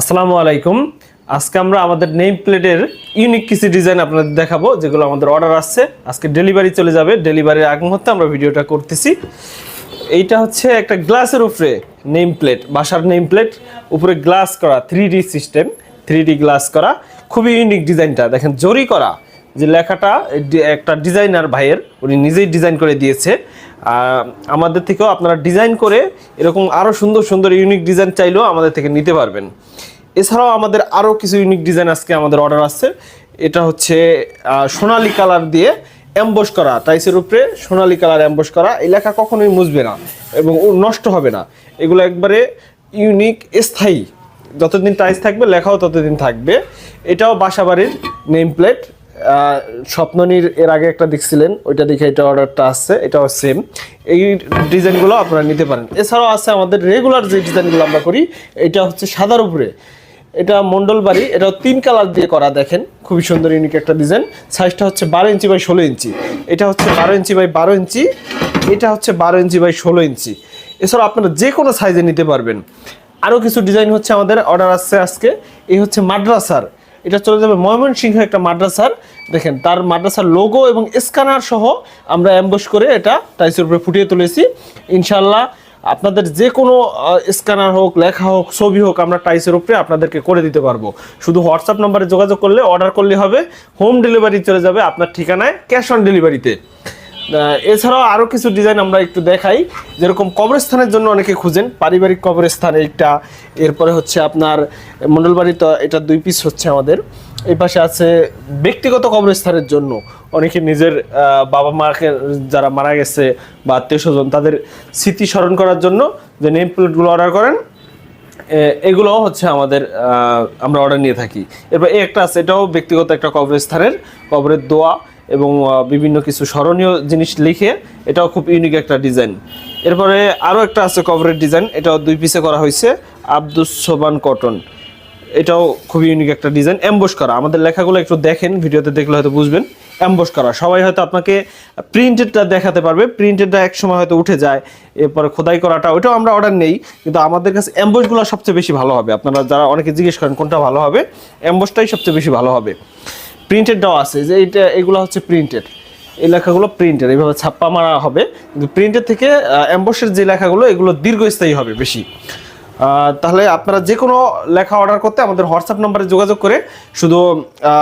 আসসালামু আলাইকুম। আজকে আমরা আমাদের নেম প্লেটের ইউনিক কিছু ডিজাইন আপনাদের দেখাবো, যেগুলো আমাদের অর্ডার আসছে। আজকে ডেলিভারি চলে যাবে ডেলিভারির আগ মুহূর্তে আমরা ভিডিওটা করতেছি। এইটা হচ্ছে একটা গ্লাসের উপরে নেম প্লেট বাসার নেম প্লেট উপরে গ্লাস করা থ্রি সিস্টেম থ্রি গ্লাস করা। খুবই ইউনিক ডিজাইনটা দেখেন, জরি করা। যে লেখাটা একটা ডিজাইনার ভাইয়ের, উনি নিজেই ডিজাইন করে দিয়েছে। আমাদের থেকেও আপনারা ডিজাইন করে এরকম আরও সুন্দর সুন্দর, ইউনিক ডিজাইন চাইলেও আমাদের থেকে নিতে পারবেন। এছাড়াও আমাদের আরও কিছু ইউনিক ডিজাইন আজকে আমাদের অর্ডার আসছে এটা হচ্ছে সোনালি কালার দিয়ে অ্যাম্বস করা, টাইসের উপরে সোনালি কালার অ্যাম্বস করা। এই লেখা কখনোই মুছবে না এবং নষ্ট হবে না। এগুলো একবারে ইউনিক, স্থায়ী। যতদিন টাইস থাকবে, লেখাও ততদিন থাকবে। এটাও বাসাবাড়ির নেম প্লেট স্বপ্ননীর এর আগে একটা দেখছিলেন, ওইটা দেখে এটা অর্ডারটা আসছে এটাও সেম এই ডিজাইনগুলো আপনারা নিতে পারেন। এছাড়াও আছে আমাদের রেগুলার যে ডিজাইনগুলো আমরা করি, এটা হচ্ছে সাদার উপরে। এটা মন্ডল বাড়ি, এটাও তিন কালার দিয়ে করা, দেখেন। খুবই সুন্দর ইউনিক একটা ডিজাইন সাইজটা হচ্ছে বারো ইঞ্চি বাই ষোলো ইঞ্চি। এটা হচ্ছে বারো ইঞ্চি বাই বারো ইঞ্চি, এটা হচ্ছে বারো ইঞ্চি বাই ষোলো ইঞ্চি। এছাড়াও আপনারা যে কোনো সাইজে নিতে পারবেন। আরও কিছু ডিজাইন হচ্ছে আমাদের অর্ডার আসছে আজকে। এই হচ্ছে মাদ্রাসার এটা চলে যাবে ময়মনসিংহ একটা মাদ্রাসার। দেখেন, তার মাদ্রাসার লোগো এবং স্ক্যানার সহ আমরা অ্যাম্বস করে এটা টাইসের উপরে ফুটিয়ে তুলেছি। ইনশাল্লাহ আপনাদের যে কোনো স্ক্যানার হোক, লেখা হোক, ছবি হোক, আমরা টাইসের উপরে আপনাদেরকে করে দিতে পারব। শুধু হোয়াটসঅ্যাপ নাম্বারে যোগাযোগ করলে অর্ডার করলে হবে হোম ডেলিভারি চলে যাবে আপনার ঠিকানায় ক্যাশ অন ডেলিভারিতে এছাড়াও আরও কিছু ডিজাইন আমরা একটু দেখাই। যেরকম কবরস্থানের জন্য অনেকে খুঁজেন। পারিবারিক কবরস্থান এইটা। এরপরে হচ্ছে আপনার মন্ডলবাড়ি তো এটা দুই পিস হচ্ছে আমাদের। এই পাশে আছে ব্যক্তিগত কবরস্থানের জন্য। অনেকে নিজের বাবা মাকে যারা মারা গেছে বা আত্মীয় স্বজন, তাদের স্মৃতি স্মরণ করার জন্য যে নেম প্লেটগুলো অর্ডার করেন এগুলো হচ্ছে আমাদের আমরা অর্ডার নিয়ে থাকি। এরপর এই একটা আছে, এটাও ব্যক্তিগত একটা কবরস্থানের। কবরের দোয়া। এবং বিভিন্ন কিছু স্মরণীয় জিনিস লিখে এটাও খুব ইউনিক একটা ডিজাইন এরপরে আরও একটা আছে কবরের ডিজাইন এটাও দুই পিসে করা হয়েছে, আব্দুস সোবান কটন। এটাও খুবই ইউনিক একটা ডিজাইন অ্যাম্বস করা, আমাদের লেখাগুলো একটু দেখেন, ভিডিওতে দেখলে হয়তো বুঝবেন। অ্যাম্বস করা, সবাই হয়তো আপনাকে প্রিন্টেডটা দেখাতে পারবে প্রিন্টেডটা এক সময় হয়তো উঠে যায়, এরপরে খোদাই করাটা, ওইটাও আমরা অর্ডার নেই, কিন্তু আমাদের কাছে অ্যাম্বসগুলো সবচেয়ে বেশি ভালো হবে। আপনারা যারা অনেকে জিজ্ঞেস করেন কোনটা ভালো হবে অ্যাম্বসটাই সবচেয়ে বেশি ভালো হবে। প্রিন্টেডটাও আছে, যে এইটা, এগুলো হচ্ছে প্রিন্টেড এই লেখাগুলো প্রিন্টের এইভাবে ছাপ্পা মারা হবে। কিন্তু প্রিন্টের থেকে অ্যাম্বসের যে লেখাগুলো, এগুলো দীর্ঘস্থায়ী হবে বেশি। তাহলে আপনারা যে কোনো লেখা অর্ডার করতে আমাদের হোয়াটসঅ্যাপ নাম্বারে যোগাযোগ করে শুধু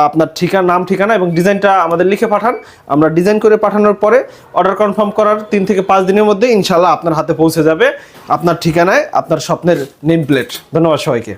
আপনার ঠিকানা, নাম, ঠিকানা এবং ডিজাইনটা আমাদের লিখে পাঠান। আমরা ডিজাইন করে পাঠানোর পরে অর্ডার কনফার্ম করার তিন থেকে পাঁচ দিনের মধ্যে ইনশাল্লাহ আপনার হাতে পৌঁছে যাবে। আপনার ঠিকানায়, আপনার স্বপ্নের নেম প্লেট ধন্যবাদ সবাইকে।